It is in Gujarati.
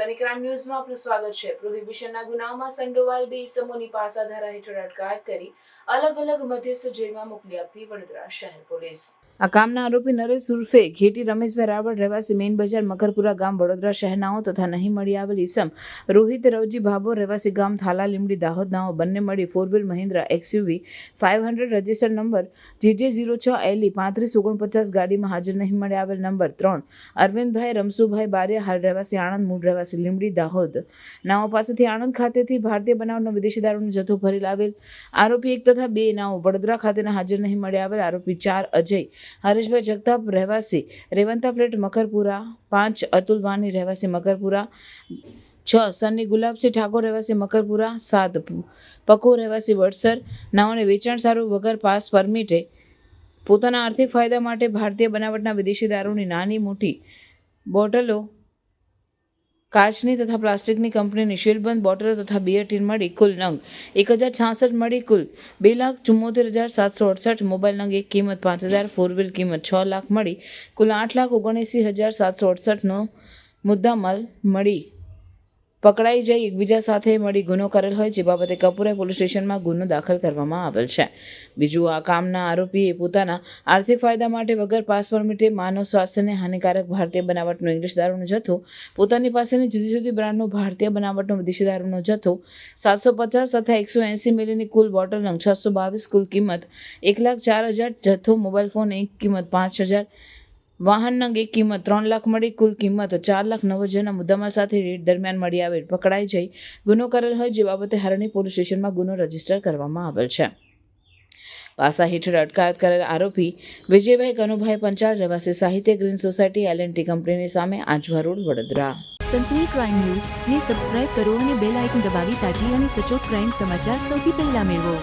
સની ક્રાઇમ ન્યૂઝમાં આપનું સ્વાગત છે. પ્રોહિબિશનના ગુનાઓમાં સંડોવાયેલ બે ઇસમોની પાસા ધારા હેઠળ અટકાયત કરી અલગ અલગ મધ્યસ્થ જેલમાં મોકલી આપતી વડોદરા શહેર પોલીસ. આ કામના આરોપી નરેશ ઉર્ફે ઘેટી રમેશભાઈ રાવળ રહેવાસી મેઇન બજાર મકરપુરા ગામ વડોદરા શહેરનાઓ તથા નહીં મળી આવેલ ઇસમ રોહિત રવજી ભાભો રહેવાસી ગામ થાલા લીમડી દાહોદનાઓ બંને મળી four wheel Mahindra XUV five hundred registered number GJ zero છ એલઈ પાંત્રીસ ઓગણપચાસ ગાડીમાં હાજર નહીં મળી આવેલ નંબર ત્રણ અરવિંદભાઈ રમસુભાઈ બારિયા, હાલ રહેવાસી આણંદ મૂળ રહેવાસી લીમડી દાહોદ નાઓ પાસેથી આણંદ ખાતેથી ભારતીય બનાવનો વિદેશી દારૂનો જથ્થો ભરી લાવેલ આરોપી એક તથા બે નાઓ વડોદરા ખાતેના હાજર નહીં મળી આવેલ. આરોપી ચાર અજય, હરેશભાઈ જગતાપ રહેવાસી, રેવંતા ફ્લેટ મકરપુરા, પાંચ અતુલ વાની રહેવાસી મકરપુરા, છ સન્ની ગુલાબસિંહ ઠાકોર રહેવાસી મકરપુરા, સાત પકો રહેવાસી વડસર. નાઓને વેચાણ સારું વગર પાસ પરમિટે પોતાના આર્થિક ફાયદા માટે ભારતીય બનાવટના વિદેશી દારૂની નાની મોટી બોટલો કાચની તથા પ્લાસ્ટિકની કંપનીની શીલબંધ બોટલો તથા બિયર ટીન મળી કુલ નંગ. એક હજાર છાસઠ મળી કુલ બે લાખ ચુમ્મોતેર હજાર સાતસો અડસઠ મોબાઈલ નંગ એક કિંમત પાંચ હજાર ફોર વ્હીલ કિંમત છ લાખ મળી કુલ આઠ લાખ ઓગણએંસી હજાર સાતસો અડસઠનો મુદ્દામાલ મળી પકડાઈ જઈ એકબીજા સાથે મળી ગુનો કરેલ હોય જે બાબતે કપુરા પોલીસ સ્ટેશનમાં ગુનો દાખલ કરવામાં આવેલ છે. બીજું, આ કામના આરોપીએ પોતાના આર્થિક ફાયદા માટે વગર પાસ પરમિટે માનવ સ્વાસ્થ્યને હાનિકારક ભારતીય બનાવટનો ઇંગ્લિશ દારૂનો જથ્થો, પોતાની પાસેની જુદી જુદી બ્રાન્ડનો ભારતીય બનાવટનો વિદેશી દારૂનો જથ્થો, સાતસો પચાસ તથા એકસો એંસી મિલીની કુલ બોટલ છસો બાવીસ કુલ કિંમત એક લાખ ચાર હજાર જથ્થો, મોબાઈલ ફોન એક કિંમત પાંચ હજાર વાહન અંગે કિંમત ત્રણ લાખ મળી, કુલ કિંમત ચાર લાખ નવ હજારના મુદ્દામાલ સાથે રેડ દરમિયાન મળી આવેલ પકડાઈ જઈ ગુનો કરેલ હોય જે બાબતે હરણી પોલીસ સ્ટેશનમાં ગુનો રજિસ્ટર કરવામાં આવેલ છે. પાસા હેઠળ અટકાયત કરેલ આરોપી વિજયભાઈ કનુભાઈ પંચાલ રહેવાસી Sahitya green society L and T કંપનીની સામે Ajwa road, Vadodara. Sansani crime news ને સબસ્ક્રાઇબ કરો અને બેલ આઇકન દબાવી તાજી અને સચોટ ક્રાઇમ સમાચાર સૌથી પહેલા મેળવો.